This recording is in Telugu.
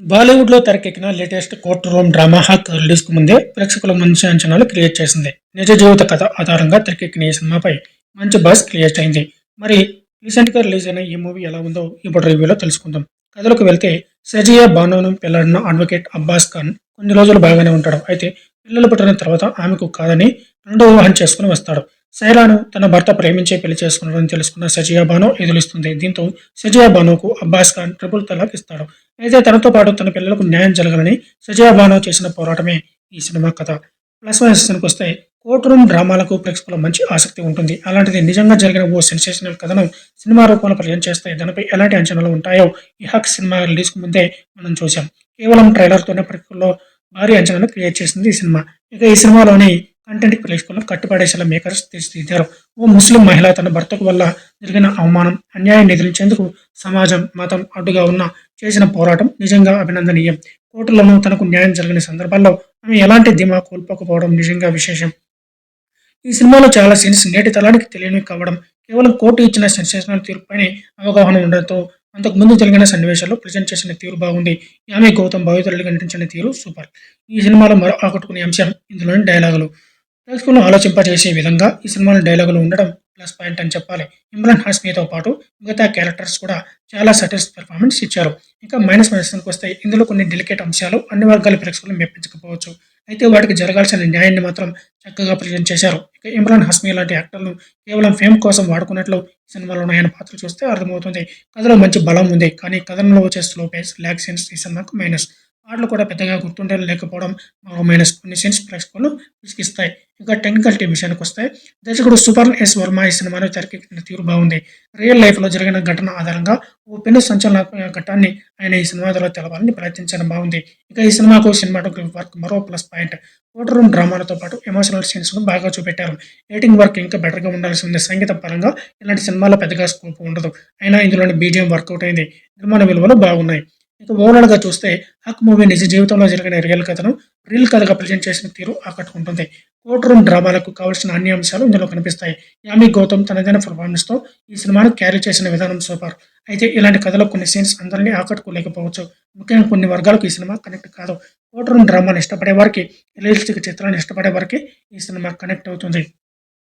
బాలీవుడ్లో తెరకెక్కిన latest court room drama Haq రిలీజ్కు ముందే ప్రేక్షకుల మంచి అంచనాలు క్రియేట్ చేసింది. నిజ జీవిత కథ ఆధారంగా తెరకెక్కిన ఈ సినిమాపై మంచి బస్ క్రియేట్ అయింది. మరి రీసెంట్గా రిలీజ్ అయిన ఈ మూవీ ఎలా ఉందో ఇప్పుడు రివ్యూలో తెలుసుకుందాం. కథలకు వెళ్తే సజియా బానును పిల్లడిన అడ్వకేట్ అబ్బాస్ ఖాన్ కొన్ని రోజులు బాగానే ఉంటాడు. అయితే పిల్లలు పుట్టిన తర్వాత ఆమెకు కాదని రెండో వివాహం చేసుకుని వస్తాడు. సైరాను తన భర్త ప్రేమించే పెళ్ళి చేసుకున్నాడని తెలుసుకున్న సజియా బానో ఎదురుస్తుంది దీంతో సజియా బానోకు అబ్బాస్ ఖాన్ ట్రిపుల్ తలాక్ ఇస్తాడు. అయితే తనతో పాటు తన పిల్లలకు న్యాయం జరగాలని సజియా బానో చేసిన పోరాటమే ఈ సినిమా కథ. ప్లస్కి వస్తే కోర్టు రూమ్ డ్రామాలకు ప్రేక్షకుల మంచి ఆసక్తి ఉంటుంది. అలాంటిది నిజంగా జరిగిన ఓ సెన్సేషనల్ కథను సినిమా రూపంలో పరిచయం చేస్తే దానిపై ఎలాంటి అంచనాలు ఉంటాయో ఈ హక్ సినిమా రిలీజ్కు ముందే మనం చూసాం కేవలం ట్రైలర్తోనే ప్రేక్షకుల్లో భారీ అంచనాలు క్రియేట్ చేసింది ఈ సినిమా. ఇక ఈ సినిమాలోని కంటెంట్ ప్రేక్షకులను కట్టుపడేసేలా మేకర్స్ తీర్చిదిద్దారు. ఓ ముస్లిం మహిళ తన భర్తకు వల్ల జరిగిన అవమానం అన్యాయం ఎదిరించేందుకు సమాజం మతం అడ్డుగా ఉన్న చేసిన పోరాటం నిజంగా అభినందనీయం. కోర్టులను తనకు న్యాయం జరిగిన సందర్భాల్లో ఆమె ఎలాంటి ధీమా కోల్పోకపోవడం నిజంగా విశేషం. ఈ సినిమాలో చాలా సీన్స్ నేటి తలానికి తెలియని కావడం కేవలం కోర్టు ఇచ్చిన సెన్సేషనల్ తీర్పుపైనే అవగాహన ఉండడంతో అంతకు ముందు జరిగిన సన్నివేశాల్లో ప్రజెంట్ చేసిన తీరు బాగుంది. ఆమె గౌతమ్ భావితరులు నటించిన తీరు సూపర్. ఈ సినిమాలో మరో ఆకట్టుకునే అంశం ఇందులోని డైలాగులు. ప్రేక్షకులను ఆలోచింపజేసే విధంగా ఈ సినిమాలో డైలాగులు ఉండడం ప్లస్ పాయింట్ అని చెప్పాలి. ఇమ్రాన్ హాస్మీతో పాటు మిగతా క్యారెక్టర్స్ కూడా చాలా సటిల్స్ పెర్ఫార్మెన్స్ ఇచ్చారు. ఇంకా మైనస్ మైనస్కి వస్తే ఇందులో కొన్ని డెలికేట్ అంశాలు అన్ని వర్గాల ప్రేక్షకులు మెప్పించకపోవచ్చు. అయితే వాటికి జరగాల్సిన న్యాయాన్ని మాత్రం చక్కగా ప్రజెంట్ చేశారు. ఇక ఇమ్రాన్ హస్మీ లాంటి యాక్టర్లు కేవలం ఫేమ్ కోసం వాడుకున్నట్లు ఈ సినిమాలో ఆయన పాత్ర చూస్తే అర్థమవుతుంది. కథలో మంచి బలం ఉంది. కానీ కథనంలో వచ్చే స్లో పేస్ ల్యాక్ సీన్స్ ఈ సినిమాకు మైనస్ పాటలు కూడా పెద్దగా గుర్తుండే లేకపోవడం మరో మైనస్ కొన్ని సీన్స్ ప్రేక్షకులు విసిగిస్తాయి ఇంకా టెక్నికల్ టీం విషయానికి వస్తాయి దర్శకుడు సుపర్ణ ఎస్ వర్మ ఈ సినిమాను తెరకెక్కిన తీరు బాగుంది. రియల్ లైఫ్లో జరిగిన ఘటన ఆధారంగా ఓ పెను సంచలన ఘట్టాన్ని ఆయన ఈ సినిమా ద్వారా తెలవాలని ప్రయత్నించడం బాగుంది. ఇక ఈ సినిమాకు సినిమాటోగ్రఫీ వర్క్ మరో ప్లస్ పాయింట్ కోటర్ రూమ్ డ్రామాలతో పాటు ఎమోషనల్ సీన్స్ బాగా చూపెట్టారు. ఎడిటింగ్ వర్క్ ఇంకా బెటర్గా ఉండాల్సి ఉంది. సంగీత పరంగా ఇలాంటి సినిమాలో పెద్దగా స్కోప్ ఉండదు. అయినా ఇందులోని బీజియం వర్కౌట్ అయింది. నిర్మాణ విలువలు బాగున్నాయి. ఇక ఓవరాల్గా చూస్తే హక్ మూవీ నిజ జీవితంలో జరిగిన రియల్ కథను రియల్ కథగా ప్రజెంట్ చేసిన తీరు ఆకట్టుకుంటుంది. కోర్ట్ రూమ్ డ్రామాలకు కావాల్సిన అన్ని అంశాలు ఇందులో కనిపిస్తాయి. యామి గౌతమ్ తనదైన పర్ఫార్మెన్స్తో ఈ సినిమాను క్యారీ చేసిన విధానం సూపర్. అయితే ఇలాంటి కథలో కొన్ని సీన్స్ అందరినీ ఆకట్టుకోలేకపోవచ్చు. ముఖ్యంగా కొన్ని వర్గాలకు ఈ సినిమా కనెక్ట్ కాదు. కోర్ట్ రూమ్ డ్రామాను ఇష్టపడే వారికి రియలిస్టిక్ చిత్రాన్ని ఇష్టపడే వారికి ఈ సినిమా కనెక్ట్ అవుతుంది.